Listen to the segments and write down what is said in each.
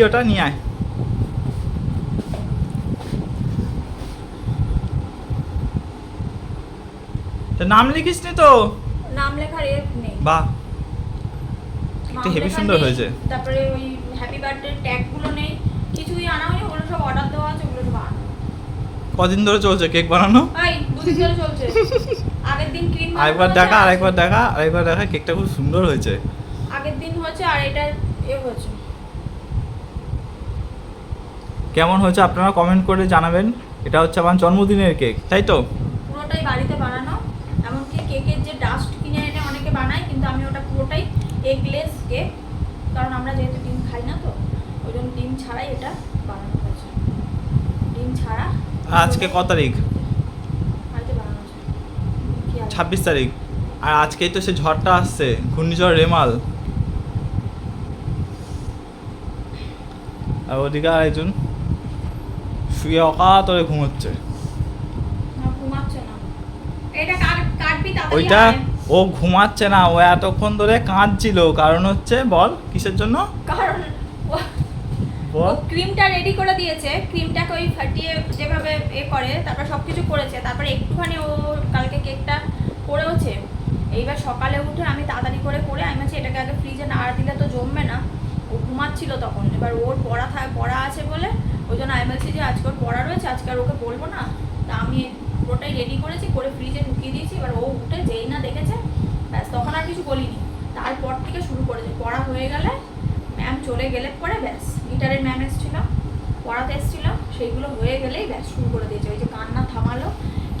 কি ওটা নিয়ে আয়। তা নাম লিখিস নি তো? নাম লেখার এ নেই। বাহ। এটা হেভি সুন্দর হয়েছে। তারপরে ওই হ্যাপি বার্থডে ট্যাগগুলো নেই কিছুই আনা হয়নি ওগুলো সব অর্ডার দেওয়া আছে ওগুলো সব আনা। কদিন ধরে চলছে কেক বানানো? ভাই দুদিন ধরে চলছে। আগের দিন ক্রিম আরেকবার দেখা আরেকবার দেখা আরেকবার দেখা কেকটা খুব সুন্দর হয়েছে আগের দিন হয়েছে আর এটা এ হয়েছে কেমন হয়েছে আপনারা কমেন্ট করে জানাবেন। এটা হচ্ছে আমার জন্মদিনের কেক তাই তো? পুরোটাই বাড়িতে বানানো এমনকি কেকের যে ডাস্ট কিনে এনে অনেকে বানায় কিন্তু আমি ওটা পুরোটাই এগলেস কেক কারণ আমরা যেহেতু ডিম খাই না তো ওই জন্য ডিম ছাড়াই এটা বানানো হয়েছে। ডিম ছাড়া আজকে ক তারিখ? ছাব্বিশ তারিখ। আর আজকেই তো সে ঝড়টা আসছে ঘূর্ণিঝড় রেমাল। আর ওদিকে আরেকজন। শুয়ে অকাতরে ঘুমোচ্ছে। ওইটা ও ঘুমাচ্ছে না ও এতক্ষণ ধরে কাঁদছিল। কারণ হচ্ছে বল কিসের জন্য? কারণ ও- ক্রিমটা রেডি করে দিয়েছে। ক্রিমটাকে ওই ফাটিয়ে যেভাবে এ করে তারপর সব কিছু করেছে। তারপরে একটুখানি ও কালকে কেকটা করেওছে। এইবার সকালে উঠে আমি তাড়াতাড়ি করে করে আমি বলছি এটাকে আগে ফ্রিজে নাড়া দিলে তো জমবে না। ও ঘুমাচ্ছিল তখন। এবার ওর পড়া থাক পড়া আছে বলে ওই জন্য আমি বলছি যে আজকে পড়া রয়েছে, আজকে আর ওকে বলব না। তা আমি পুরোটাই রেডি করেছি, করে ফ্রিজে ঢুকিয়ে দিয়েছি, এবার ও উঠে যেই না দেখেছে, ব্যাস তখন আর কিছু বলিনি। তারপর থেকে শুরু করেছে, পড়া হয়ে গেলে ম্যাম চলে গেলে পরে ব্যাস গিটারের ম্যাম এসেছিল, পড়াতে এসেছিল, সেইগুলো হয়ে গেলেই ব্যাস শুরু করে দিয়েছে। ওই যে কান্না থামালো,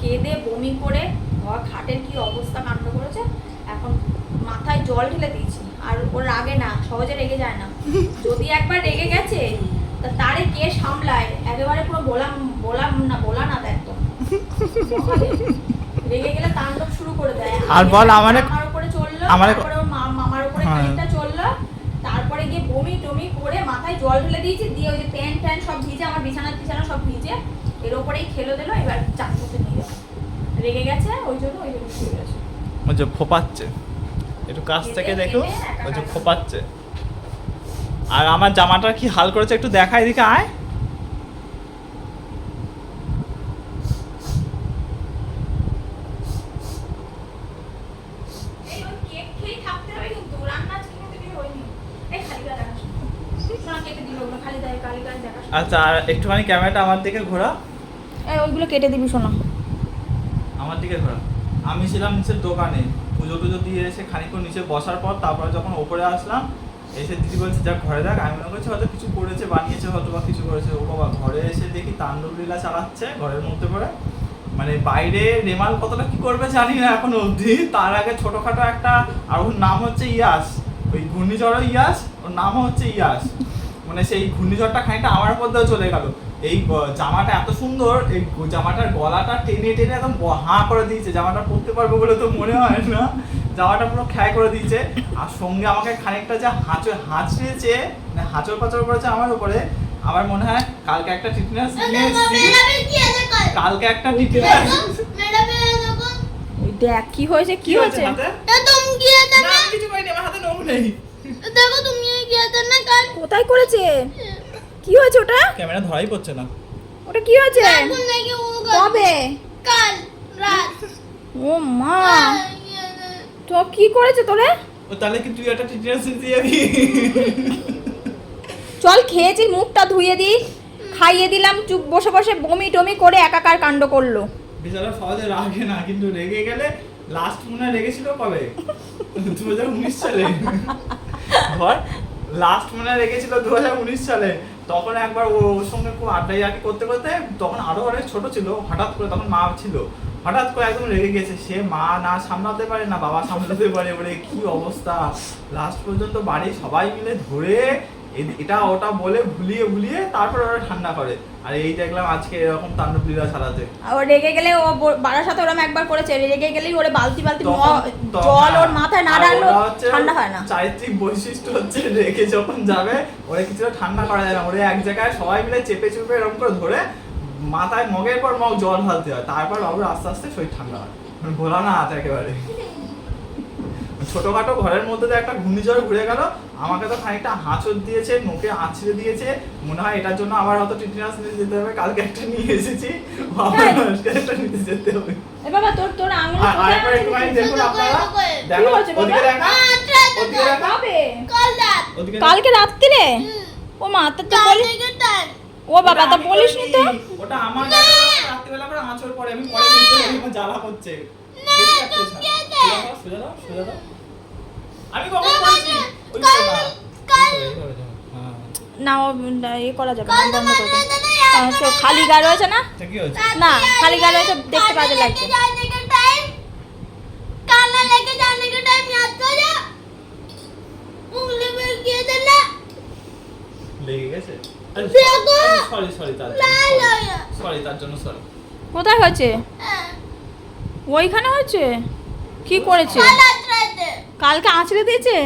কেঁদে বমি করে বাবা খাটের কি অবস্থা কাণ্ড করেছে, এখন মাথায় জল ঢেলে দিয়েছি। আর ওর রাগে না, সহজে রেগে যায় না। যদি একবার রেগে গেছে তা তারে কে সামলায়? একেবারে পুরো বলাম বলাম না বলা না একদম। রেগে গেলে তাণ্ডব শুরু করে দেয়। আর বল আমার উপরে চলল আমারে- মামার উপরে হ্যাঁ। খানিকটা চলল তারপরে গিয়ে বমি টমি করে মাথায় জল ঢেলে দিয়েছি দিয়ে ওই যে প্যান্ট ট্যান্ট সব ভিজে আমার বিছানা টিছানা সব ভিজে এর ওপরেই খেলো দিলো এবার চান নিয়ে রেগে গেছে ওই জন্য ওই জন্য গেছে। ওই যে ফোপাচ্ছে। একটু কাছ থেকে দেখো ওই যে ফোপাচ্ছে। আর আমার জামাটা কি হাল করেছে একটু আয়। দেখা গায়ে দেখা আচ্ছা আর একটুখানি ক্যামেরাটা আমার দিকে ঘোরা। এই ওইগুলো কেটে দিবি শোনা আমার দিকে ঘোরা। আমি ছিলাম নিচের দোকানে। পুজো টুজো দিয়ে এসে খানিকক্ষণ নিচে বসার পর তারপরে যখন ওপরে আসলাম এসে দিদি বলছে যা ঘরে দেখ আমি মনে করছি হয়তো কিছু করেছে, বানিয়েছে, হয়তো বা কিছু করেছে। ও বাবা ঘরে এসে দেখি তাণ্ডব লীলা চালাচ্ছে ঘরের মধ্যে পড়ে। মানে বাইরে রেমাল কতটা কি করবে জানি না এখন অবধি। তার আগে ছোটখাটো একটা, আর ওর নাম হচ্ছে ইয়াস। ওই ঘূর্ণিঝড় ইয়াস, ওর নাম হচ্ছে ইয়াস। মানে সেই ঘূর্ণিঝড়টা খানিকটা আমার মধ্যেও চলে গেল। এই জামাটা এত সুন্দর, এই জামাটার গলাটা টেনে টেনে একদম হাঁ করে দিয়েছে। জামাটা পরতে পারব বলে তো মনে হয় না। জামাটা পুরো খ্যায় করে দিয়েছে। আর সঙ্গে আমাকে খানিকটা যে হাঁচড় হাঁচড়েছে মানে হাঁচড় পাচড় করেছে আমার উপরে। আমার মনে হয় কালকে একটা এসেছি কালকে একটা টিটনাস দেখ কি হয়েছে কি হয়েছে না কিছু করিনি আমার হাতে নোং নেই কোথায় করেছে? কি হয়েছে ওটা? ক্যামেরা ধরাই পড়ছে না। ওটা কি হয়েছে? কবে? কাল রাত। ও মা। তো কি করেছে তোরে? ও তাহলে কি তুই একটা টিটনাস দিয়ে যাবি চল খেয়েছি মুখটা ধুয়ে দি খাইয়ে দিলাম চুপ বসে বসে বমি টমি করে একাকার কাণ্ড করল। বেচারা সহজে রাগে না কিন্তু রেগে গেলে লাস্ট মনে রেগেছিল কবে? দু হাজার উনিশ সালে। ধর লাস্ট মনে রেগেছিল দু হাজার উনিশ সালে। তখন একবার ওর সঙ্গে খুব আড্ডাই আড্ডি করতে করতে তখন আরও অনেক ছোট ছিল হঠাৎ করে তখন মা ছিল। হঠাৎ করে একদম রেগে গেছে সে মা না সামলাতে পারে না বাবা সামলাতে পারে এবারে কি অবস্থা? লাস্ট পর্যন্ত বাড়ির সবাই মিলে ধরে এটা ওটা বলে ভুলিয়ে ভুলিয়ে তারপর ওরা ঠান্ডা করে। আর এই দেখলাম আজকে এরকম তাণ্ডব লীলা চালাতে ও রেগে গেলে ও বাড়ার সাথে ওরম একবার করেছে রেগে গেলেই ওরে বালতি বালতি জল ওর মাথায় না হচ্ছে ঠান্ডা হয় না। চারিত্রিক বৈশিষ্ট্য হচ্ছে রেখে যখন যাবে ওরে কিছুটা ঠান্ডা করা যায় না। ওরে এক জায়গায় সবাই মিলে চেপে চুপে এরকম করে ধরে মাথায় মগের পর মগ জল ঢালতে হয় তারপর বাবুর আস্তে আস্তে শরীর ঠান্ডা হয়। মানে ভোলা না হাত একেবারে। ছোটখাটো ঘরের মধ্যে তো একটা ঘূর্ণিঝড় ঘুরে গেল আমাকে তো খানিকটা হাঁচড় দিয়েছে নোকে আছড়ে দিয়েছে মনে হয় এটার জন্য আবার হয়তো টিটিনাস নিতে যেতে হবে কালকে একটা নিয়ে এসেছি। আবার আজকে একটা নিতে যেতে হবে। এ বাবা তোর তোর আঙুল আর আরেকবার একটুখানি দেখুন আপনারা। দেখো কি হয়েছে বাবা? ওদিকে দেখা। ওদিকে দেখা। কবে? কাল রাত ওদিকে দেখা। কালকে রাত্রিরে ও মা তো বলি ও বাবা তা ওটা আমি বলিস নি তো করিনি। ওটা আমার গায়ে রাত্রিবেলা করে আঁচড় পড়ে আমি পরে বুঝতে পারি আমার জ্বালা করছে বেশি লাগছে না। সোজা দাও, সোজা দাও, সোজা দাও। আমি কখন করেছি ওই কাল- তো না। কাল- এই করে দাও। হ্যাঁ। না ও এ করা যাবে কাল না, বন্ধ তোমার করে দে। বেদনা আহ, তো খালি গায়ে রয়েছে না তা কি হয়েছে না, খালি গায়ে রয়েছে, দেখতে কাজে काला লাগছে। लेके जाने का टाइम काला लेके जाने का टाइम याद करो उंगली में किया था ना লেগে গেছে? সরি সরি তার সরি তার জন্য সরি কোথায় হয়েছে? ওইখানে হয়েছে? কি করেছে? কালকে আঁচড়ে দিয়েছে?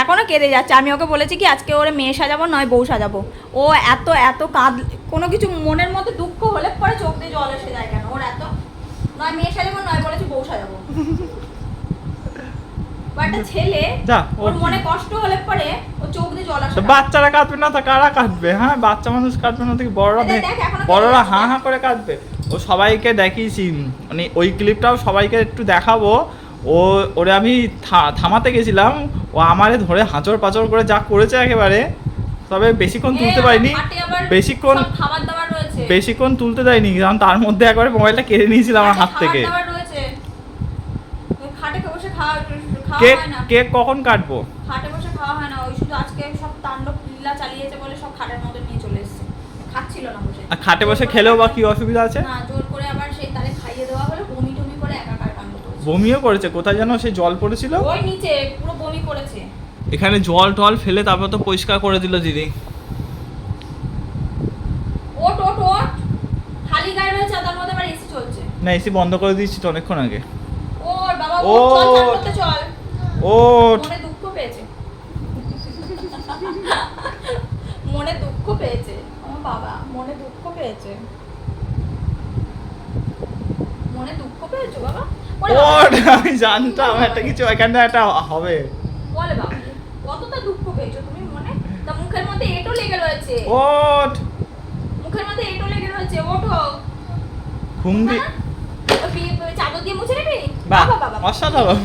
এখনও কেঁদে যাচ্ছে। আমি ওকে বলেছি কি আজকে ওরে মেয়ে সাজাবো নয় বউ সাজাবো। ও এত এত কাঁদ কোনো কিছু মনের মধ্যে দুঃখ হলে পরে চোখ দিয়ে জল এসে যায় কেন? ওর এত নয় মেয়ে সাজাবো নয় বলেছি বউ সাজাবো। ও ছেলে ওর মনে কষ্ট হলে পরে ও চোখ দিয়ে জল আসে বাচ্চারা কাঁদবে না তা কারা কাঁদবে হ্যাঁ? বাচ্চা মানুষ কাঁদবে না থেকে বড়রা বড়রা হাঁ হাঁ করে কাঁদবে। ও সবাইকে দেখিয়েছি মানে ওই ক্লিপটাও সবাইকে একটু দেখাবো। ও ওরে আমি থামাতে গেছিলাম ও আমারে ধরে হাঁচড় পাচড় করে যা করেছে একেবারে তবে বেশিক্ষণ তুলতে পারিনি। বেশিক্ষণ বেশিক্ষণ তুলতে দেয়নি কারণ তার মধ্যে একবারে মোবাইলটা কেড়ে নিয়েছিল আমার হাত থেকে। কেক কেক কখন কাটবো? খাটে বসে খাওয়া হয় না। ওই শুধু আজকে সব তাণ্ডব লীলা চালিয়েছে বলে সব খাটের মধ্যে নিয়ে চলে এসেছে। খাচ্ছিল না বসে। আর খাটে বসে খেলেও বা কি অসুবিধা আছে? না জোর করে আবার সেই তালে খাইয়ে দেওয়া হলো বমি টমি করে একাকার কাণ্ড করেছে। বমিও করেছে? কোথায় যেন সেই জল পড়েছিল? ওই নিচে পুরো বমি করেছে। এখানে জল টল ফেলে তারপর তো পরিষ্কার করে দিল দিদি ওট ওট ওট খালি গায়ে রয়েছে আর তার মধ্যে আবার এসি চলছে না এসি বন্ধ করে দিয়েছি তো অনেকক্ষণ আগে। ওর বাবা ও। চল মনে দুঃখ পেয়েছে। মনে দুঃখ পেয়েছে। আমার বাবা মনে দুঃখ পেয়েছে। মনে দুঃখ পেয়েছ বাবা? আমি জানতাম একটা কিছু এখানে একটা হবে। বলে বাবা কতটা দুঃখ পেয়েছ তুমি মনে? তা মুখের মধ্যে এটো লেগে রয়েছে। ওঠ মুখের মধ্যে এটো লেগে রয়েছে ওঠো। ঘুম দি না? ওই বি- ওই চাদর দিয়ে মুছে নিবি? বাবা বাবা অসাধারণ।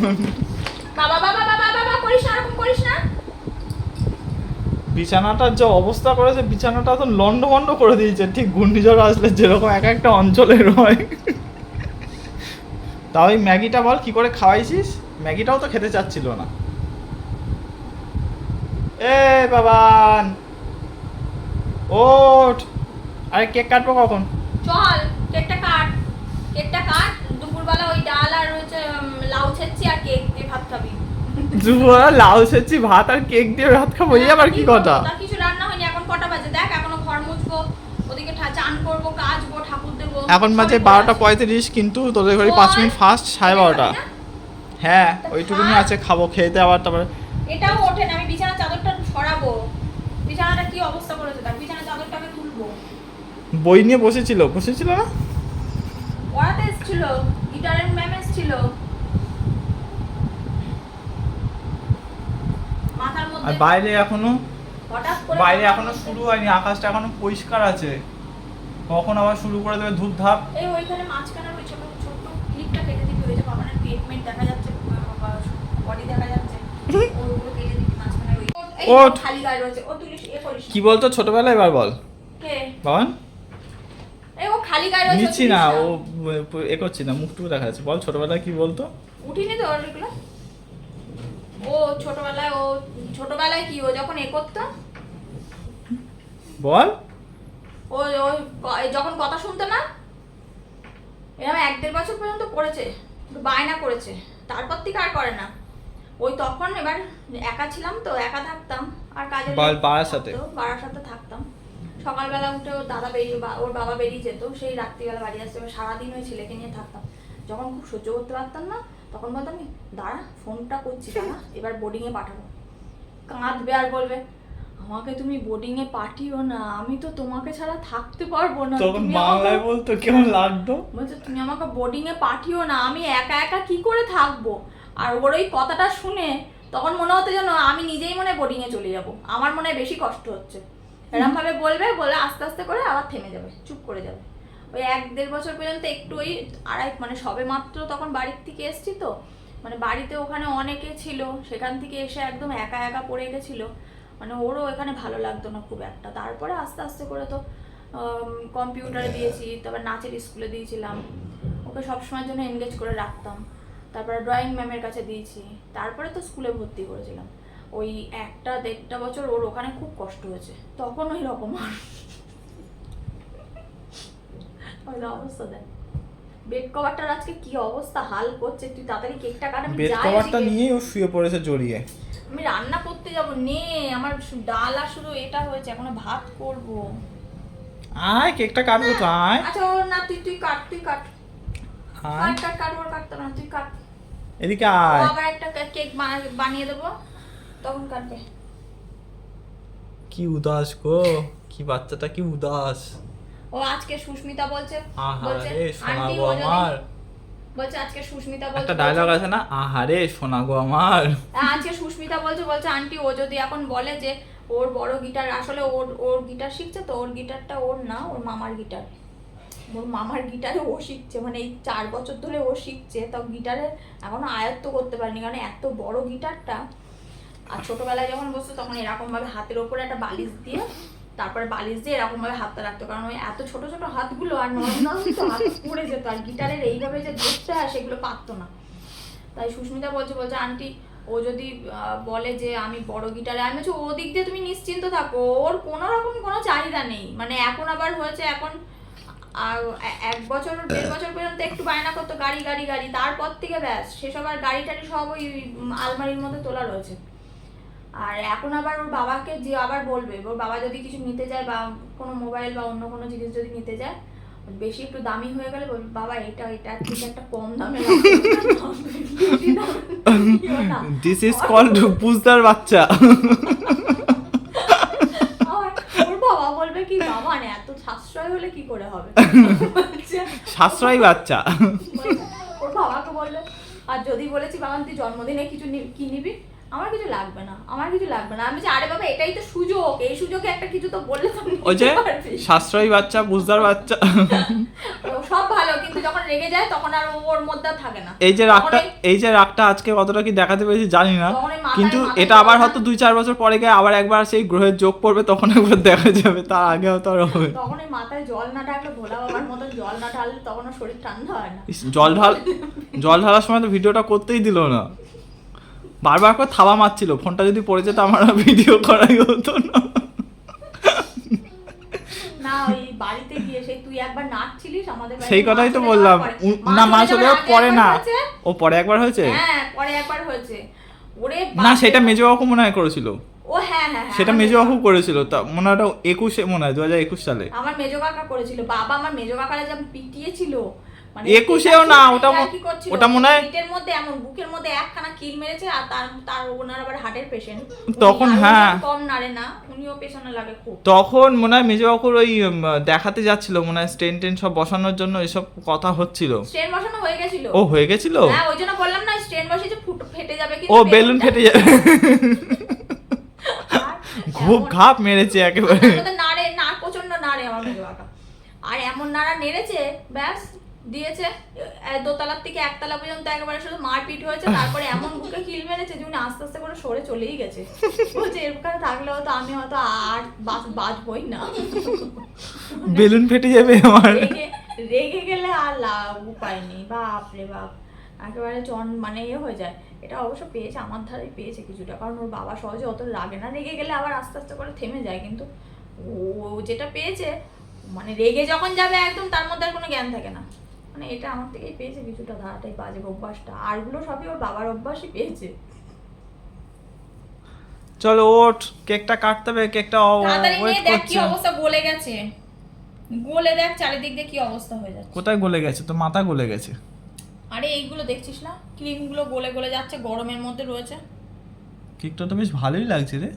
বাবা বাবা বাবা বাবা করিস না এরকম করিস না। বিছানাটার যে অবস্থা করেছে বিছানাটা তো লন্ড ভন্ড করে দিয়েছে। ঠিক ঘূর্ণিঝড় আসলে যেরকম এক একটা অঞ্চলের হয়। তাও ওই ম্যাগিটা বল কি করে খাওয়াইছিস? ম্যাগিটাও তো খেতে চাচ্ছিল না। এ বাবান। ওঠ। আরে কেক কাটবো কখন? চল। কেকটা কাট দুপুরবেলা ওই ডাল আর হচ্ছে লাউ ছেচ্ছি আর কেক দিয়ে ভাত খাবি। দুপুরবেলা লাউ ভাত আর কেক দিয়ে ভাত খাব এই আবার কি কথা? কিছু রান্না হয়নি এখন কটা বাজে? দেখ এখনও ঘর মুছবো ওদিকে চান করব ঠাকুর দেবো এখন বাজে বারোটা পঁয়ত্রিশ কিন্তু তোদের ঘরে পাঁচ মিনিট ফার্স্ট সাড়ে বারোটা। হ্যাঁ ওইটুকুনি আছে খাব খেতে আবার তারপরে। এটাও ওঠে না আমি বিছানা চাদরটা সরাবো। বিছানাটা কি অবস্থা করেছে তার বিছানা তুলবো বই নিয়ে বসেছিল বসেছিল না? পড়াতে এসেছিল গিটারের ম্যাম এসেছিল। মাথার আর বাইরে এখনও হঠাৎ করে বাইরে এখনও শুরু হয়নি আকাশটা এখনও পরিষ্কার আছে। কখন আবার শুরু করে দেবে ধূপ ধাপ এই ওইখানে মাঝখানে ওই ছোট ছোট ক্লিপটা কেটে বাবানের পেট মেট দেখা যাচ্ছে বডি দেখা যাচ্ছে। ওইগুলো কেটে দিবি মাঝখানে ওই ওঠ। খালি গায়ে রয়েছে। ও এ করিস কি বলতো ছোটবেলায় এবার বল। কে? বাবান? ও খালি গায়ে রয়েছে নিচ্ছি না ও এ করছি না মুখটুকু দেখা যাচ্ছে বল ছোটবেলায় কি বলতো? উঠিনি তো ওর এগুলো ও ছোটবেলায় ও ছোটবেলায় কি ও যখন এ করতো? বল। ও যখন কথা শুনতো না এরকম এক দেড় বছর পর্যন্ত একটু বায়না করেছে। তারপর থেকে আর করে না। ওই তখন এবার একা ছিলাম তো একা থাকতাম। আর কাজে বাল- সাথে? বাড়ার সাথে থাকতাম। সকালবেলা উঠে ওর দাদা বেরিয়ে ওর বাবা বেরিয়ে যেত সেই রাত্রিবেলা বাড়ি আসতে। এবার সারাদিন ওই ছেলেকে নিয়ে থাকতাম। যখন খুব সহ্য করতে পারতাম না তখন বলতাম "এই, দাঁড়া ফোনটা করছি দাঁড়া এবার বোর্ডিংয়ে পাঠাবো। কাঁদবে আর বলবে আমাকে তুমি বোর্ডিং এ পাঠিও না আমি তো তোমাকে ছাড়া থাকতে পারব না। তখন তুমি বাংলায় বলতো কেমন লাগতো? বলছে তুমি আমাকে বোর্ডিং এ পাঠিও না আমি একা একা কি করে থাকব? আর ওর ওই কথাটা শুনে তখন মনে হতো যেন আমি নিজেই মনে বোর্ডিং এ চলে যাব। আমার মনে হয় বেশি কষ্ট হচ্ছে। এরকম ভাবে বলবে, বলে আস্তে আস্তে করে আবার থেমে যাবে, চুপ করে যাবে। ওই এক দেড় বছর পর্যন্ত একটু ওই আড়াই মানে সবে মাত্র তখন বাড়ির থেকে এসছি তো মানে বাড়িতে ওখানে অনেকে ছিল, সেখান থেকে এসে একদম একা একা পড়ে গেছিল। মানে ওরও এখানে ভালো লাগতো না খুব একটা। তারপরে আস্তে আস্তে করে তো কম্পিউটারে দিয়েছি, তারপর নাচের স্কুলে দিয়েছিলাম। ওকে সবসময়ের জন্য এনগেজ করে রাখতাম। তারপরে ড্রয়িং ম্যামের কাছে দিয়েছি। তারপরে তো স্কুলে ভর্তি করেছিলাম। ওই একটা দেড়টা বছর ওর ওখানে খুব কষ্ট হয়েছে। তখন ওই রকম আর। ওই অবস্থা দেখ। বেড কভারটার আজকে কি অবস্থা হাল করছে তুই তাড়াতাড়ি কেকটা কাট আমি বেড কভারটা। নিয়েই ও শুয়ে পড়েছে জড়িয়ে। আমি রান্না করতে যাব নে আমার ডাল আর শুধু এটা হয়েছে এখনও ভাত করব। আয় কেকটা কাটবো তো আয়। আচ্ছা ও না তুই তুই কাট তুই কাট। কাট কাট কাট ওর কাটতে হবে না তুই কাট। এদিকে ও আয়। আবার একটা কেক বানিয়ে দেবো। তখন কাটবে। কি উদাস গো কি বাচ্চাটা কি উদাস। ও আজকে সুস্মিতা বলছে বলছে আন্টি ও আমার। বলছে আজকে সুস্মিতা বলছে একটা ডায়লগ আছে না? আহারে সোনা গো আমার। আজকে সুস্মিতা বলছে বলছে আন্টি ও যদি এখন বলে যে ওর বড় গিটার আসলে ওর ওর গিটার শিখছে তো ওর গিটারটা ওর না ওর মামার গিটার ওর মামার গিটারে ও শিখছে মানে এই চার বছর ধরে ও শিখছে তাও গিটারে এখনও আয়ত্ত করতে পারেনি কারণ এত বড় গিটারটা আর ছোটবেলায় যখন বসতো তখন এরকম ভাবে হাতের ওপরে একটা বালিশ দিয়ে তারপরে বালিশ দিয়ে এরকম ভাবে হাতটা রাখতো। কারণ ওই এত ছোট ছোট হাতগুলো আর পড়ে যেত। আর গিটারের এইভাবে যে ধরতে হয় সেগুলো পারতো না। তাই সুস্মিতা বলছে বলছে, আন্টি, ও যদি বলে যে আমি বড় গিটারে, আমি বলছি, ও দিক দিয়ে তুমি নিশ্চিন্ত থাকো। ওর কোনো রকম কোনো চাহিদা নেই। মানে এখন আবার হয়েছে, এখন এক বছর, দেড় বছর পর্যন্ত একটু বায়না করতো, গাড়ি গাড়ি গাড়ি। তারপর থেকে ব্যাস, সেসব আর গাড়ি টাড়ি সব ওই আলমারির মধ্যে তোলা রয়েছে। আর এখন আবার ওর বাবাকে যে আবার বলবে ওর বাবা যদি কিছু নিতে যায় বা কোনো মোবাইল বা অন্য কোনো জিনিস যদি নিতে যায় বেশি একটু দামি হয়ে গেলে বলবে বাবা এটা এটা থেকে একটা কম দামে। দিস ইজ কল্ড পুজদার বাচ্চা। বলবে কি বাবা না এত সাশ্রয় হলে কি করে হবে? সাশ্রয়ী বাচ্চা। ওর বাবাকে বলল আর যদি বলেছি বাবা তুই জন্মদিনে কিছু কি নিবি? আমার কিছু লাগবে না আমার কিছু লাগবে না। আমি আরে বাবা এটাই তো সুযোগ। এই সুযোগে একটা কিছু তো বললে তো ওই যে। সাশ্রয়ী বাচ্চা বুঝদার বাচ্চা। সব ভালো কিন্তু যখন রেগে যায় তখন আর ওর মধ্যে থাকে না। এই যে রাগটা এই- যে রাগটা আজকে কতটা কি দেখাতে পেরেছি জানি না কিন্তু এটা আবার হয়তো দুই চার বছর পরে গিয়ে আবার একবার সেই গ্রহের যোগ পড়বে তখন একবার দেখা যাবে তার আগে হয়তো আর হবে। তখন মাথায় জল না ঢাকলে ভোলা বাবার মতন জল না ঢাললে তখন শরীর ঠান্ডা হয় না। জল ঢাল জল ঢালার সময় তো ভিডিওটা করতেই দিল না। বারবার করে থাবা মারছিল ফোনটা যদি পড়ে যেত আমার ভিডিও করাই হতো না। সেই কথাই তো বললাম। না মা চলে পরে না। ও পরে একবার হয়েছে? হ্যাঁ না সেটা। মেজো বাবু মনে হয় করেছিল। ও হ্যাঁ হ্যাঁ সেটা মেজো বাবু করেছিল। তা মনে হয় একুশে মনে হয় দু হাজার একুশ সালে। আমার মেজো কাকা করেছিল। বাবা আমার মেজো কাকারে যা পিটিয়েছিল একুশেও না, ওটা? ওটা মনে হয়- পিঠের মধ্যে এমন বুকের মধ্যে একখানা কিল মেরেছে আর তার তার ওনার আবার হার্টের পেশেন্ট তখন হ্যাঁ। কম নাড়ে না উনিও পেছনে লাগে খুব। তখন মনে হয় মেজো বাবুর ওই দেখাতে যাচ্ছিল মনে হয় স্টেন টেন সব বসানোর জন্য এসব কথা হচ্ছিল। স্ট্রেন বসানো হয়ে গেছিল। ও হয়ে গেছিল? হ্যাঁ ওই জন্য বললাম না স্ট্রেন বসিয়েছে ফুট ফেটে যাবে কিন্তু ও বেলুন ফেটে যাবে। খুব ঘাপ মেরেছে একেবারে। নাড়ে না প্রচণ্ড নাড়ে আমার মেজো কাকা আর এমন নাড়া নেড়েছে ব্যাস দিয়েছে দোতলার থেকে একতলা পর্যন্ত একেবারে শুধু মারপিট হয়েছে তারপরে এমন বুকে কিল মেরেছে যে উনি আস্তে আস্তে করে সরে চলেই গেছে। বলছে এরকম থাকলে হয়তো আমি হয়তো আর বাঁচ- বাঁচবই না। বেলুন ফেটে যাবে আমার। রেগে গেলে আর লাভ উপায় নেই। বাপ রে বাপ একেবারে চন মানে ইয়ে হয়ে যায়। এটা অবশ্য পেয়েছে আমার ধারেই পেয়েছে কিছুটা কারণ ওর বাবা সহজে অত রাগে না। রেগে গেলে আবার আস্তে আস্তে করে থেমে যায় কিন্তু ও যেটা পেয়েছে মানে রেগে যখন যাবে একদম তার মধ্যে আর কোনো জ্ঞান থাকে না। মানে এটা আমার থেকেই পেয়েছে কিছুটা ধারাটাই বাজে অভ্যাসটা। আরগুলো সবই ওর বাবার অভ্যাসই পেয়েছে। চলো ওঠ কেকটা কাটতে হবে কেকটা তাড়াতাড়ি ওয়েট নিয়ে দেখ কি অবস্থা গলে গেছে। গলে দেখ চারিদিক দিয়ে কি অবস্থা হয়ে যাচ্ছে। কোথায় গলে গেছে? তো মাথা গলে গেছে। আরে এইগুলো দেখছিস না? ক্রিমগুলো গলে গলে যাচ্ছে গরমের মধ্যে রয়েছে। কেকটা তো বেশ ভালোই লাগছে রে।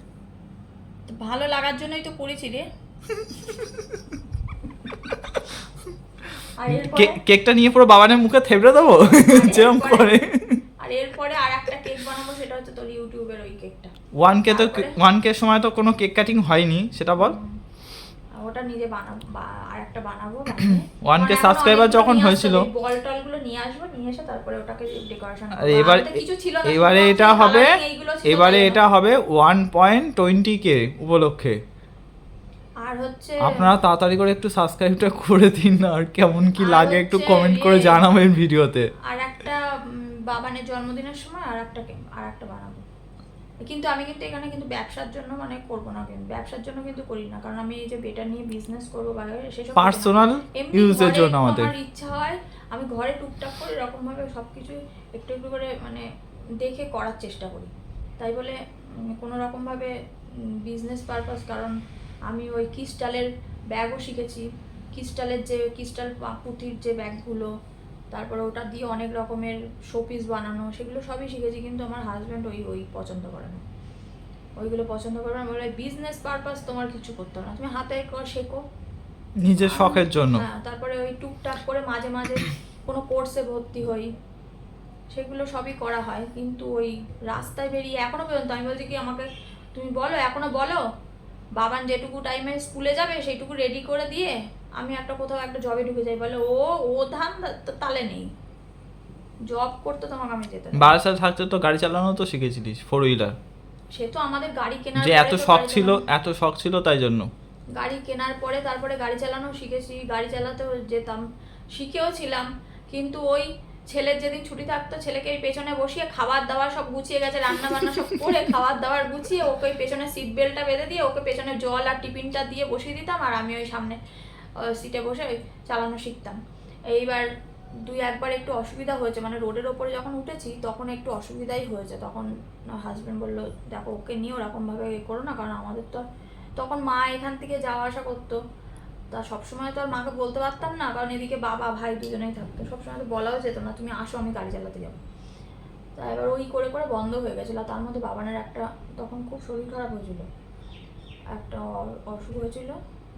তো ভালো লাগার জন্যই তো করেছি রে। কেকটা নিয়ে পুরো বাবানের মুখে থেবড়ে দেবো? যেরকম করে। আর এরপরে আর একটা কেক বানাবো সেটা হচ্ছে তোর ইউটিউবের ওই কেকটা। ওয়ান কে তো ওয়ান কে সময় তো কোনো কেক কাটিং হয়নি সেটা বল। ওটা নিজে বানাবো আর একটা বানাবো 1K subscriber যখন হয়েছিল। বল টলগুলো নিয়ে আসব নিয়ে এসে তারপরে ওটাকে ডেকোরেশন আর এবার কিছু ছিল এবারে এটা হবে এবারে এটা হবে ওয়ান পয়েন্ট টোয়েন্টি কে উপলক্ষে। আর হচ্ছে আপনারা তাড়াতাড়ি করে একটু সাবস্ক্রাইবটা করে দিন না আর কেমন কি লাগে একটু কমেন্ট করে জানাবেন ভিডিওতে। আর একটা বাবানের জন্মদিনের সময় আর একটা আর একটা বানাবো। কিন্তু আমি কিন্তু এখানে কিন্তু ব্যবসার জন্য মানে করব না কিন্তু ব্যবসার জন্য কিন্তু করি না। কারণ আমি এই যে বেটা নিয়ে বিজনেস করব বা সেসব পার্সোনাল ইউজের জন্য আমাদের। আমার ইচ্ছা হয় আমি ঘরে টুকটাক করে এরকম ভাবে সবকিছু একটু একটু করে মানে দেখে করার চেষ্টা করি। তাই বলে কোনো রকম ভাবে বিজনেস পারপাস কারণ আমি ওই ক্রিস্টালের ব্যাগও শিখেছি। ক্রিস্টালের যে ক্রিস্টাল পুঁথির যে ব্যাগগুলো তারপরে ওটা দিয়ে অনেক রকমের শোপিস বানানো সেগুলো সবই শিখেছি কিন্তু আমার হাজব্যান্ড ওই ওই পছন্দ করে না। ওইগুলো পছন্দ করে না বলে বিজনেস পারপাস তোমার কিছু করতে হবে না তুমি হাতে কর শেখো। নিজের শখের জন্য। হ্যাঁ তারপরে ওই টুকটাক করে মাঝে মাঝে কোনো কোর্সে ভর্তি হই। সেগুলো সবই করা হয় কিন্তু ওই রাস্তায় বেরিয়ে এখনও পর্যন্ত আমি বলছি কি আমাকে তুমি বলো এখনও বলো? বাবান যেটুকু টাইমে স্কুলে যাবে সেইটুকু রেডি করে দিয়ে আমি একটা কোথাও একটা জবে ঢুকে যাই। বলে ও ও ধান তালে নেই। জব করতে তোমাকে আমি যেতে না। বারাসাত থাকতে তো গাড়ি চালানো তো শিখেছিলিস ফোর হুইলার সে তো আমাদের গাড়ি কেনার যে এত শখ ছিল এত শখ ছিল তাই জন্য। গাড়ি কেনার পরে তারপরে গাড়ি চালানো শিখেছি গাড়ি চালাতেও যেতাম শিখেও ছিলাম। কিন্তু ওই ছেলের যেদিন ছুটি থাকতো, ছেলেকে পেছনে বসিয়ে খাবার দাবার সব গুছিয়ে গেছে রান্না বান্না সব করে খাবার দাবার গুছিয়ে ওকে পেছনে সিট বেল্টটা বেঁধে দিয়ে ওকে পেছনে জল আর টিফিনটা দিয়ে বসিয়ে দিতাম আর আমি ওই সামনে সিটে বসে চালানো শিখতাম। এইবার দুই একবার একটু অসুবিধা হয়েছে মানে রোডের ওপরে যখন উঠেছি তখন একটু অসুবিধাই হয়েছে, তখন হাজব্যান্ড বলল, দেখো, ওকে নিয়ে ওরকমভাবে এ করো না, কারণ আমাদের তো তখন মা এখান থেকে যাওয়া আসা করতো। তা সবসময় তো আর মাকে বলতে পারতাম না, কারণ এদিকে বাবা, ভাই দুজনেই থাকতো। সবসময় তো বলাও যেত না, তুমি আসো, আমি গাড়ি চালাতে যাব। তা এবার ওই করে করে বন্ধ হয়ে গেছিল। তার মধ্যে বাবানের একটা তখন খুব শরীর খারাপ হয়েছিল। একটা অসুখ হয়েছিল,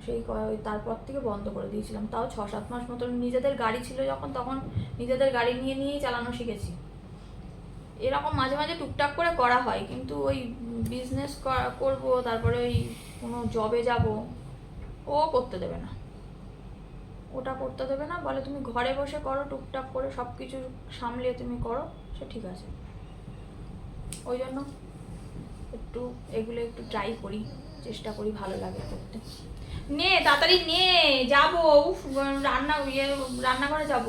সেই তারপর থেকে বন্ধ করে দিয়েছিলাম। তাও ছ, সাত মাস মতন নিজেদের গাড়ি ছিল যখন, তখন নিজেদের গাড়ি নিয়ে নিয়েই চালানো শিখেছি। এরকম মাঝে মাঝে টুকটাক করে করা হয়, কিন্তু ওই বিজনেস করব, তারপরে ওই কোনো জবে যাব ও করতে দেবে না। ওটা করতে দেবে না বলে তুমি ঘরে বসে করো টুকটাক করে সব কিছু সামলিয়ে তুমি করো সে ঠিক আছে। ওই জন্য একটু এগুলো একটু ট্রাই করি চেষ্টা করি ভালো লাগে করতে। নে তাড়াতাড়ি নে যাব উফ, রান্না ইয়ে রান্নাঘরে যাব।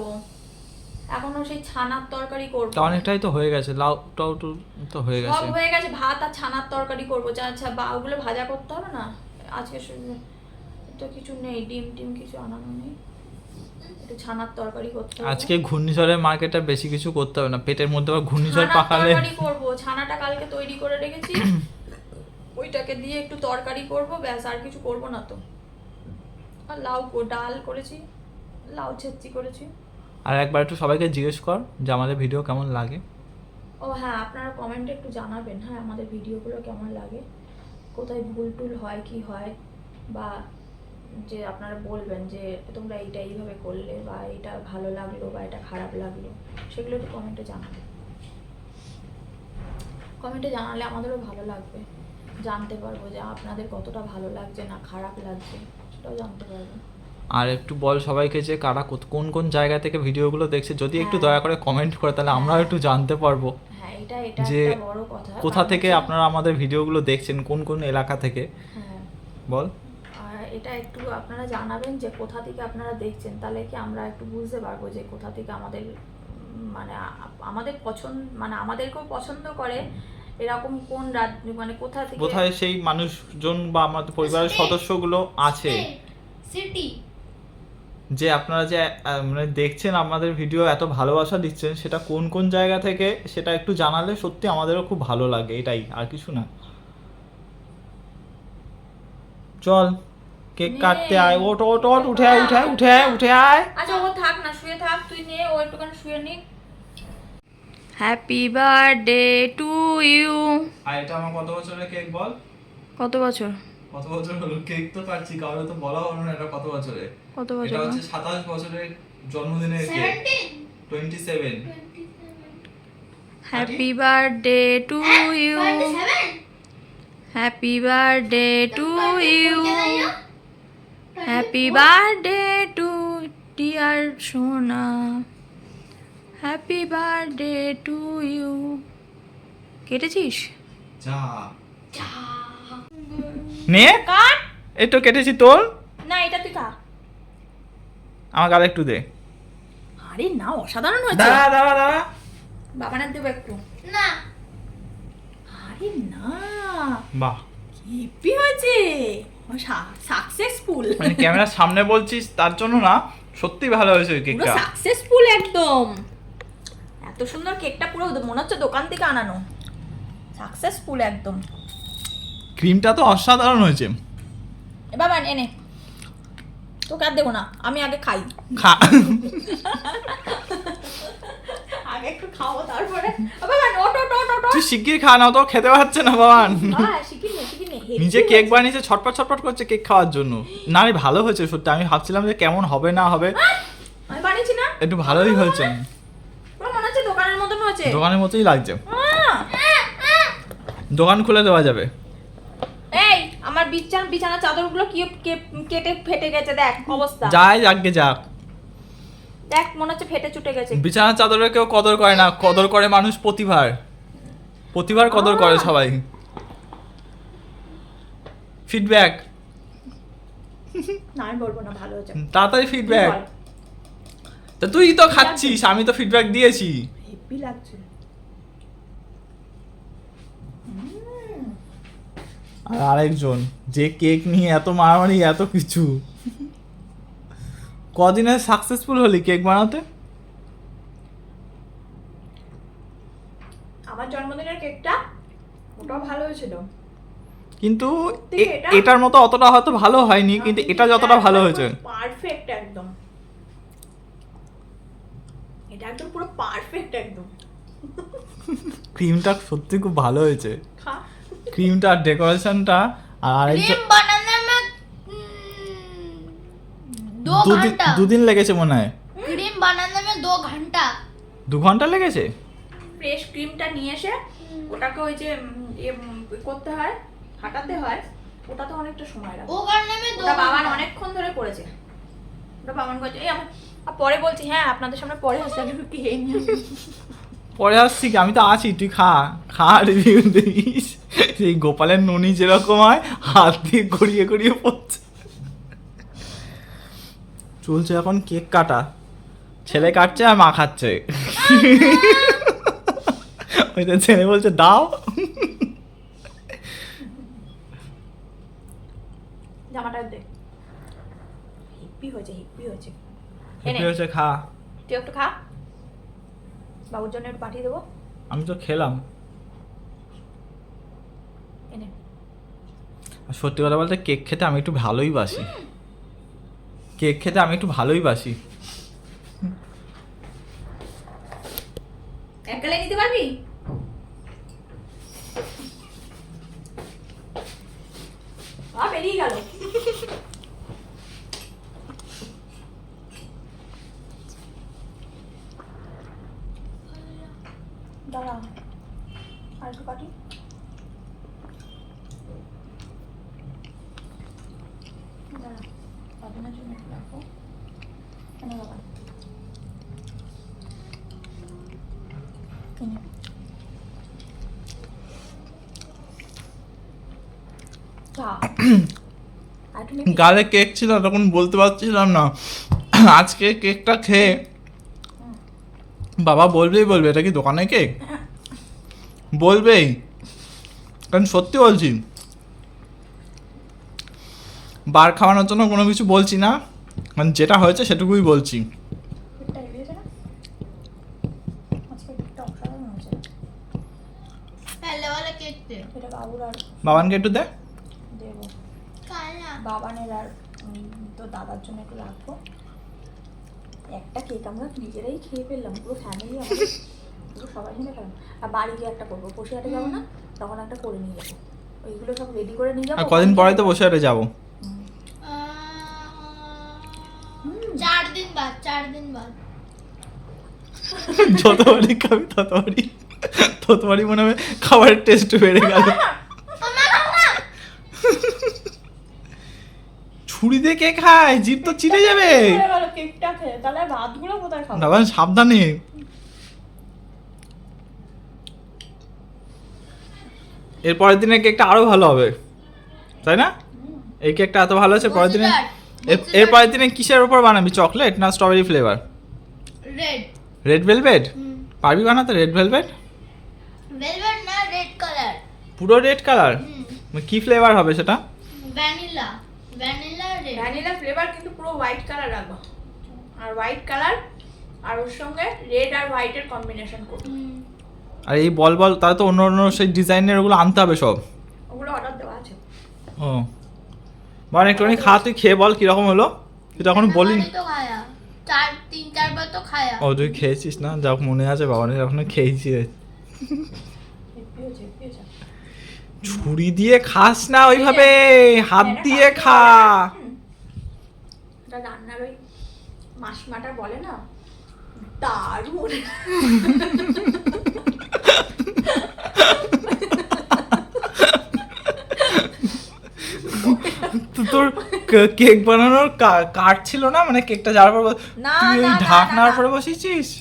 এখনও সেই ছানার তরকারি করব। অনেকটাই তো হয়ে গেছে লাউ টাউ তো হয়ে গেছে। সব হয়ে গেছে ভাত আর ছানার তরকারি করব যা আচ্ছা বা ওগুলো ভাজা করতে হবে না? আজকে তো কিছু নেই ডিম টিম কিছু আনানো নেই। একটু ছানার তরকারি করতে হবে। আজকে ঘূর্ণিঝড়ের মার্কেটে বেশি কিছু করতে হবে না পেটের মধ্যে আবার ঘূর্ণিঝড় পাকালে তরকারি করব ছানাটা কালকে তৈরি করে রেখেছি। ওইটাকে দিয়ে একটু তরকারি করব ব্যাস আর কিছু করব না তো। আর লাউ ডাল করেছি লাউ ছেচি করেছি। আর একবার একটু সবাইকে জিজ্ঞেস কর যে আমাদের ভিডিও কেমন লাগে। ও হ্যাঁ আপনারা কমেন্টে একটু জানাবেন হ্যাঁ আমাদের ভিডিওগুলো কেমন লাগে। কোথায় ভুল টুল হয় কি হয় বা যে আপনারা বলবেন যে তোমরা এইটা এইভাবে করলে বা এটা ভালো লাগল বা এটা খারাপ লাগল সেগুলো একটু কমেন্টে জানাবে। কমেন্টে জানালে আমাদেরও ভালো লাগবে। জানতে পারব যে আপনাদের কতটা ভালো লাগছে না খারাপ লাগছে সেটাও জানতে পারব। আর একটু বল সবাইকে যে কারা কোন কোন জায়গা থেকে ভিডিওগুলো দেখছে যদি একটু হ্যাঁ। দয়া করে কমেন্ট করে তাহলে আমরাও একটু জানতে পারব হ্যাঁ যে কথা। থেকে আপনারা আমাদের ভিডিওগুলো দেখছেন কোন কোন এলাকা থেকে। হ্যাঁ। বল। এটা একটু আপনারা জানাবেন যে কোথা থেকে আপনারা দেখছেন তাহলে কি আমরা একটু বুঝতে পারব যে কোথা থেকে আমাদের মানে আমাদের পছন্দ মানে আমাদেরকেও পছন্দ করে এরকম কোন রাজ্য মানে কোথা থেকে কোথায় সেই মানুষজন বা আমাদের পরিবারের. সদস্যগুলো আছে? সিটি যে আপনারা যে মানে দেখছেন আমাদের ভিডিও এত ভালোবাসা দিচ্ছেন সেটা কোন কোন জায়গা থেকে সেটা একটু জানালে সত্যি আমাদেরও খুব ভালো লাগে এটাই আর কিছু না। চল। কেক কাটতে আয় ওট ওট ওট উঠে আয় উঠে আয় উঠে আয় উঠে আয়। আচ্ছা ও থাক না শুয়ে থাক তুই নে ও একটুখানি শুয়ে নিক। হ্যাপি বার্থডে টু ইউ আর এটা আমার কত বছরের কেক বল? কত বছর? কত বছর হলো? কেক তো কাটছি কারও তো বলা হলো না এটা কত বছরে কত বছর এটা হচ্ছে সাতাশ বছরের জন্মদিনের cake. Seventeen twenty seven happy birthday to you happy birthday to you happy birthday to dear সোনা হ্যাপি বার্থডে টু ইউ কেটেছিস? যা। নে। কাট। এই তো কেটেছি তোর না এটা তুই খা আমার গালে একটু দে। আরে না অসাধারণ হয়েছে। দাঁড়া দাঁড়া দাঁড়া। বাবানের দেবো একটু। না। আরে না। বাহ। হেপি হয়েছে? সাকসেসফুল মানে ক্যামেরার সামনে বলছিস তার জন্য না সত্যি ভালো হয়েছে ওই পুরো কেকটা। সাকসেসফুল একদম। এত সুন্দর কেকটা পুরো মনে হচ্ছে দোকান থেকে আনানো। সাকসেসফুল একদম। ক্রিমটা তো অসাধারণ হয়েছে। এ বাবা এনে। তোকে আর দেবো না আমি আগে খাই। খা। আগে একটু খাব তারপরে। বাবা ওট ওট ওট ওট তুই শিগগির খা না তো খেতে পারছে না বাবা হ্যাঁ হেভি নিজে কেক বানিয়েছে ছটপট ছটপট করছে কেক খাওয়ার জন্য। না আমি ভালো হয়েছে সত্যি। আমি ভাবছিলাম যে কেমন হবে না হবে। আমি বানিয়েছি না? একটু ভালোই হয়েছে। মনে হচ্ছে দোকানের মতন হয়েছে। দোকানের মতোই লাগছে। দোকান খুলে দেওয়া যাবে। এই আমার বিছানা বিছানা চাদরগুলো কি কে- কেটে ফেটে গেছে দেখ অবস্থা। যাই আগে যাক। দেখ মনে হচ্ছে ফেটে চুটে গেছে। বিছানার চাদরে কেউ কদর করে না। কদর করে মানুষ প্রতিভার। প্রতিভার কদর করে সবাই। ফিডব্যাক না আমি বলব না ভালো হয়েছে। তাড়াতাড়ি ফিডব্যাক তা তুই তো খাচ্ছিস আমি তো ফিডব্যাক দিয়েছি। লাগছে। আর আরেকজন যে কেক নিয়ে এত মারামারি এত কিছু। কদিনে সাকসেসফুল হলি কেক বানাতে? আমার জন্মদিনের কেকটা ওটাও ভালো হয়েছিল। কিন্তু এটার মতো অতটা হয়তো ভালো হয়নি কিন্তু এটা যতটা ভালো হয়েছে। পারফেক্ট একদম। এটা একদম পুরো পারফেক্ট একদম। ক্রিমটা সত্যি খুব ভালো হয়েছে। ক্রিমটা আর ডেকোরেশনটা আর আড়াইশো দুদিন লেগেছে মনে হয়। ক্রিম বানানো মে দু ঘণ্টা। দু ঘণ্টা লেগেছে? ফ্রেশ ক্রিমটা নিয়ে এসে ওটাকে ওই যে করতে হয়। ফাটাতে হয় ওটা তো অনেকটা সময় লাগে। ওটার নামে বাবান অনেকক্ষণ ধরে করেছে। ওটা বাবান করেছে এই আমার পরে বলছি হ্যাঁ আপনাদের সামনে পরে আসলে আমি কি খেয়ে নিই। পরে আসছি আমি তো আছি তুই খা খা রিভিউ দিস সেই গোপালের ননি যেরকম হয় হাত দিয়ে গড়িয়ে গড়িয়ে পড়ছে। চলছে এখন কেক কাটা। ছেলে কাটছে আর মা খাচ্ছে। ওই ছেলে বলছে দাও। হয়েছে খা। তুই একটু খা। বাবুর জন্য একটু পাঠিয়ে দেবো। আমি তো খেলাম। এনে। আর সত্যি কথা বলতে কেক খেতে আমি একটু ভালোই বাসি। কেক খেতে আমি একটু ভালোই বাসি। নিতে পারবি? আ বেরিয়ে গেল। দাঁড়া আর একটু কাটি? গালে কেক ছিল তখন বলতে পারছিলাম না। আজকে কেকটা খেয়ে বাবা বলবেই বলবে এটা কি দোকানে কেক? বলবেই। কারণ সত্যি বলছি বার খাওয়ানোর জন্য কোনো কিছু বলছি না মানে যেটা হয়েছে সেটুকুই বলছি। বাবানকে একটু দে। তো দাদার জন্য একটু কেক আমরা নিজেরাই খেয়ে ফেললাম পুরো ফ্যামিলি আমাদের। পুরো সবাই মিলে খেলাম। আর বাড়ি গিয়ে একটা করব বসে হাটে যাব না তখন একটা করে নিয়ে যাব। ওইগুলো সব রেডি করে নিয়ে যাব আর কদিন পরে তো বসে আরে যাব চার দিন বাদ চার দিন বাদ। যতবারই খাবি ততবারই ততবারই মনে হবে খাবারের টেস্ট বেড়ে গেল। ছুরি দিয়ে কে খায় জিভ তো চিড়ে যাবে। কেকটা খেয়ে তাহলে ভাতগুলো কোথায় খাব? বাবা সাবধানে। এর পরের দিনের কেকটা আরও ভালো হবে। তাই না? এই কেকটা এত ভালো আছে পরের দিনে এর- এর পরের দিনে কিসের উপর বানাবি? চকলেট না strawberry flavour red red velvet পারবি বানাতে রেড ভেলভেট ভেলভেট না রেড কালার পুরো রেড কালার কি ফ্লেভার হবে সেটা? Vanilla vanilla red vanilla flavour কিন্তু পুরো হোয়াইট কালার রাখব। আর হোয়াইট কালার আর ওর সঙ্গে রেড আর হোয়াইটের কম্বিনেশন করব। আর এই বল বল তাহলে তো অন্য অন্য সেই ডিজাইনের ওগুলো আনতে হবে সব। ওগুলো অর্ডার দেওয়া আছে। ও। মানে একটুখানি খা তুই খেয়ে বল কীরকম হলো? তুই তো এখন বলি তো খায়া। চার তিন চারবার তো খায়া। ও তুই খেয়েছিস না? যা মনে আছে বাবা এখন খেয়েছি হেব্বি হয়েছে, হেব্বি হয়েছে। ছুরি দিয়ে খাস না ওইভাবে হাত দিয়ে খা। রান্নার ওই মাসমাটা বলে না দারুণ। তোর কেক বানানোর কাঠ ছিল না? মানে কেকটা যাওয়ার পর তুই ঢাকনার। পরে বসেছিস?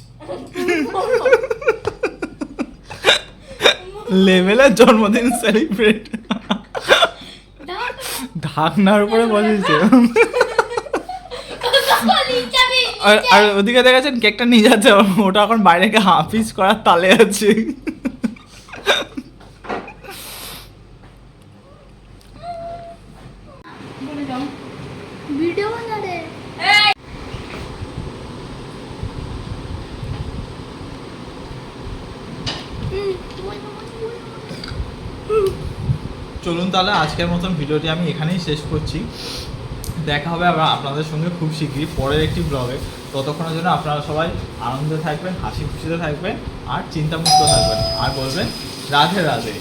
লেভেলের জন্মদিন সেলিব্রেট ঢাকনার উপরে বসেছে। আর ওদিকে দেখেছেন কেকটা নিয়ে যাচ্ছে, ওটা এখন বাইরে হাফিজ করার তালে আছে ভিডিও বানা রে চলুন তাহলে আজকের মতন ভিডিওটি আমি এখানেই শেষ করছি। দেখা হবে আবার আপনাদের সঙ্গে খুব শীঘ্রই পরের একটি ব্লগে। ততক্ষণের জন্য আপনারা সবাই আনন্দে থাকবেন, হাসি খুশিতে থাকবেন আর চিন্তামুক্ত থাকবেন। আর বলবেন, রাধে রাধে।